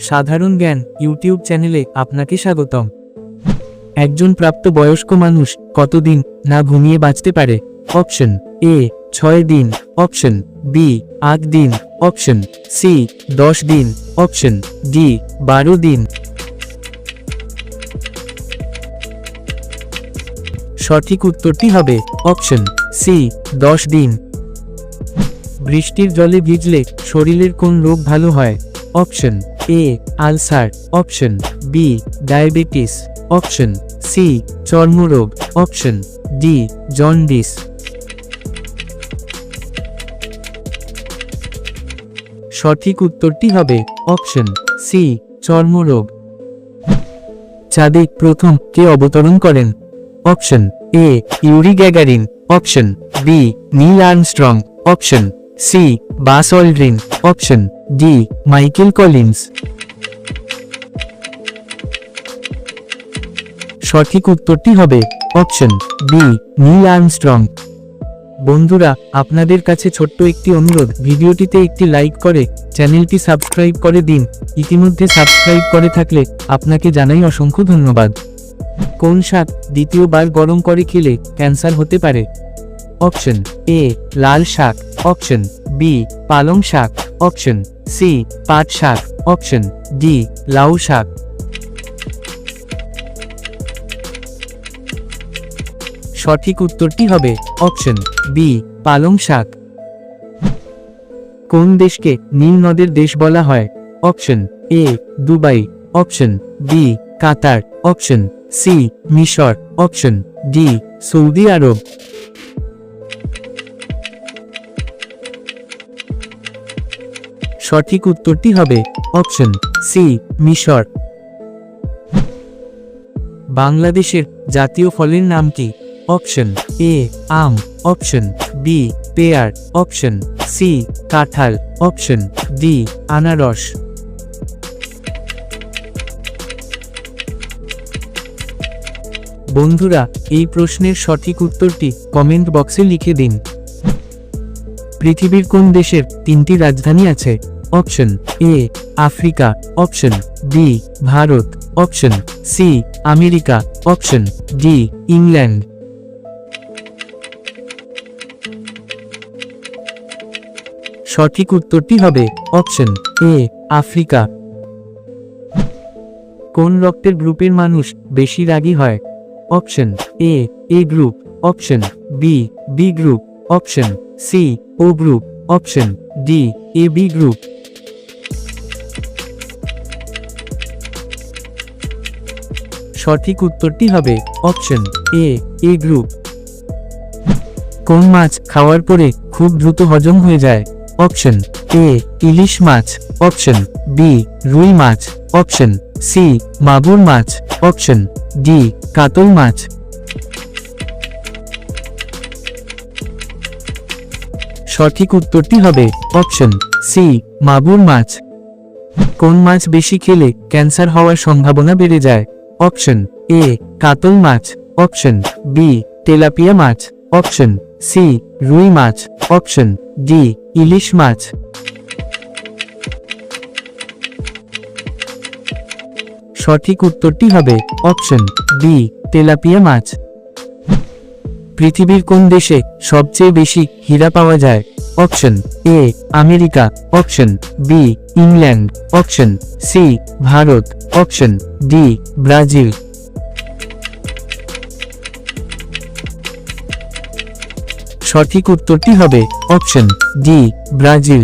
সাধারণ জ্ঞান ইউটিউব চ্যানেলে আপনাকে স্বাগতম। একজন প্রাপ্ত বয়স্ক মানুষ কতদিন না ঘুমিয়ে বাঁচতে পারে? অপশন এ, ছয় দিন। অপশন বি, আট দিন। অপশন সি, দশ দিন। অপশন ডি, বারো দিন। সঠিক উত্তরটি হবে অপশন সি, দশ দিন। বৃষ্টির জলে ভিজলে শরীরের কোন রোগ ভালো হয়? Option A ulcer option B diabetes option C চর্মরোগ অপশন ডি জন্ডিস সঠিক উত্তরটি হবে অপশন সি চর্মরোগ চাঁদে প্রথম কে অবতরণ করেন? Option A Yuri Gagarin option B Neil Armstrong option C Buzz Aldrin option D Michael Collins সঠিক উত্তরটি হবে অপশন বি নীল আর্মস্ট্রং বন্ধুরা, আপনাদের কাছে ছোট্ট একটি অনুরোধ। ভিডিওটিতে একটি লাইক করে, চ্যানেলটি সাবস্ক্রাইব করে দিন। ইতিমধ্যে সাবস্ক্রাইব করে থাকলে আপনাকে জানাই অসংখ্য ধন্যবাদ। কোন শাক দ্বিতীয়বার গরম করে খেলে ক্যান্সার হতে পারে? অপশন এ লাল শাক অপশন বি, পালং শাক। অপশন সি, পাট শাক। অপশন ডি, লাউ শাক। সঠিক উত্তরটি হবে অপশন বি, পালং শাক। কোন দেশকে নীল নদের দেশ বলা হয়? Option A, Dubai. Option B, Qatar. Option C, মিশর। অপশন ডি, সৌদি আরব। সঠিক উত্তরটি হবে অপশন সি, মিশর। বাংলাদেশের জাতীয় ফলের নাম কি? অপশন এ, আম। অপশন বি, পেয়ার। অপশন সি, কাঁঠাল। অপশন ডি, আনারস। বন্ধুরা, এই প্রশ্নের সঠিক উত্তরটি কমেন্ট বক্সে লিখে দিন। পৃথিবীর কোন দেশের তিনটি রাজধানী আছে? Option A, Africa, option B, Bharat, option C, America, option D, England. সঠিক উত্তরটি হবে অপশন এ, আফ্রিকা। কোন রক্তের গ্রুপের মানুষ বেশি রাগী হয়? Option A A group, option B B group, option C, O group, option D, A, B group. সঠিক উত্তরটি হবে অপশন এ এ গ্রুপ। কোন মাছ খাওয়ার পরে খুব দ্রুত হজম হয়ে যায়? অপশন এ, ইলিশ মাছ। অপশন বি, রুই মাছ। অপশন সি, মাগুর মাছ। অপশন ডি, কাতল মাছ। সঠিক উত্তরটি হবে অপশন সি, মাগুর মাছ। কোন মাছ বেশি খেলে ক্যান্সার হওয়ার সম্ভাবনা বেড়ে যায়? অপশন এ, কাতল মাছ, অপশন বি, তেলাপিয়া মাছ, অপশন সি, রুই মাছ, অপশন ডি, ইলিশ মাছ। সঠিক উত্তরটি হবে অপশন বি, তেলাপিয়া মাছ। পৃথিবীর কোন দেশে সবচেয়ে বেশি হীরা পাওয়া যায়? Option A, America, option B, England, option C, Bharat, option D, Brazil. সঠিক উত্তরটি হবে অপশন ডি, ব্রাজিল।